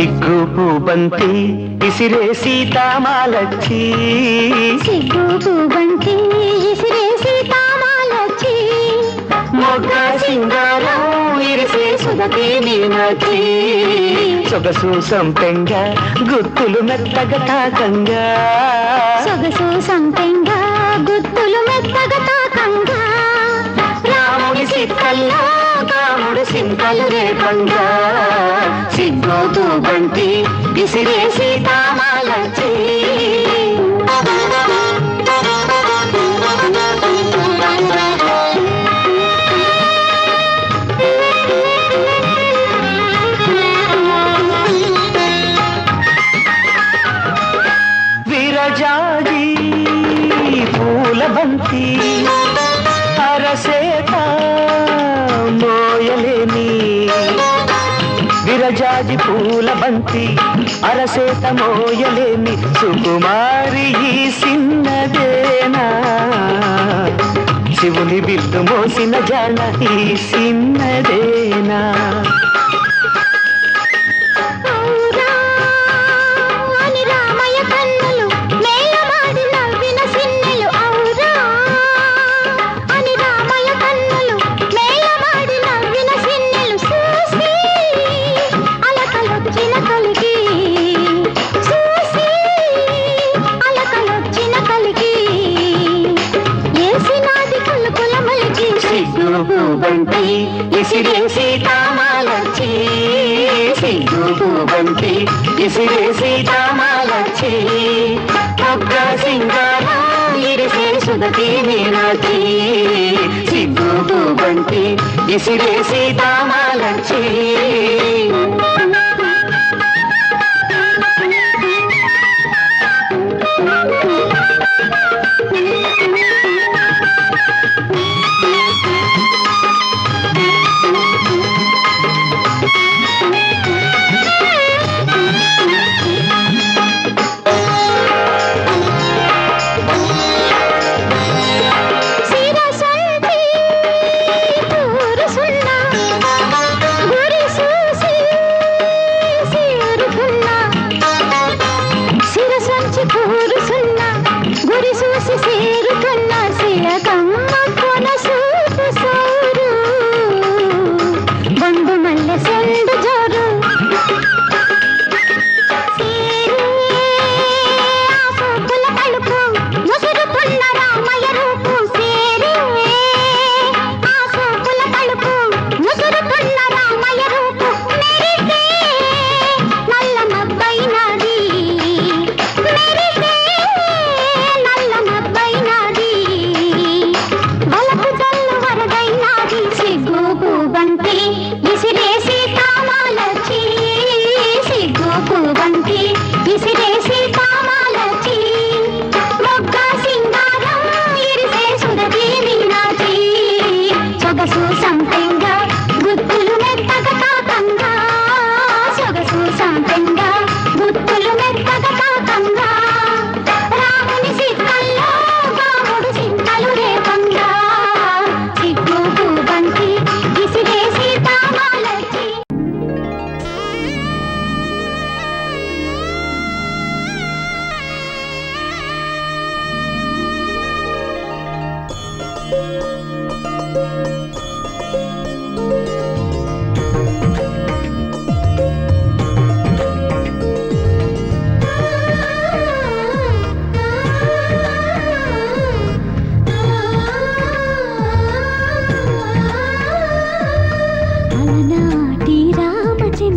సిగ్గు పూబంతి ఇసిరే సీతామాలచ్చి. సిగ్గు పూబంతి ఇసిరేసి తామాలొచ్చి మొగ్గ సింగారం ఇరిసే సుధకి మీనాచి సొగసు సంపెంగ గుత్తులు మెత్తగా తాకంగా. సొగసు సంపెంగా గుత్తులు మెత్తగా తాకంగా. రాముడి సిక్కల్లో కాముడు సింకలు రేపంగా సిగ్గు బంతి ఇసిరే సీతామాలచ్చి విరజాడి పూల బంతి. విరజాజి పూల బంతి అరసేత మోయలేమి సుకుమారి ఈ సిన్నదేనా? శివుని బిల్లు మోసిన జాన ఈ సిన్నదేనా? సిగ్గు బంతి ఇసిరే సీతామాలచ్చి సిగ్గు బంతి ఇసిరే సీతామాలచ్చి మొగ్గ సింగారం ఇరిసే సుదతి మీనాచి సిగ్గు బంతి ఇసిరే సీతామాలచ్చి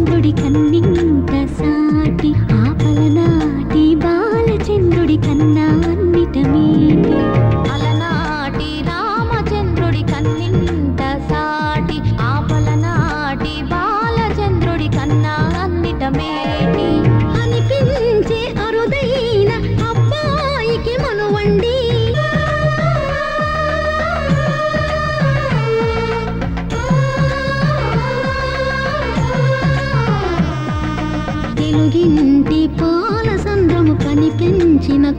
చంద్రుడి కన్నీ చించిన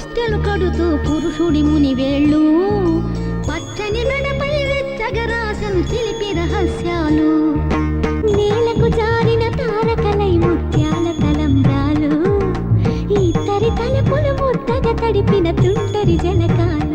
బొమ్మకు కడుతూ పురుషుడి ముని వేళ్ళు. పచ్చని మెడపై వెచ్చగరాసను చిలిపి రహస్యాలు. నేలకు జారిన తారకలై ముత్యాల తలంబ్రాలు. ఇద్దరి తలపులు ముద్దగా తడిపిన తుంటరి జలకాలు.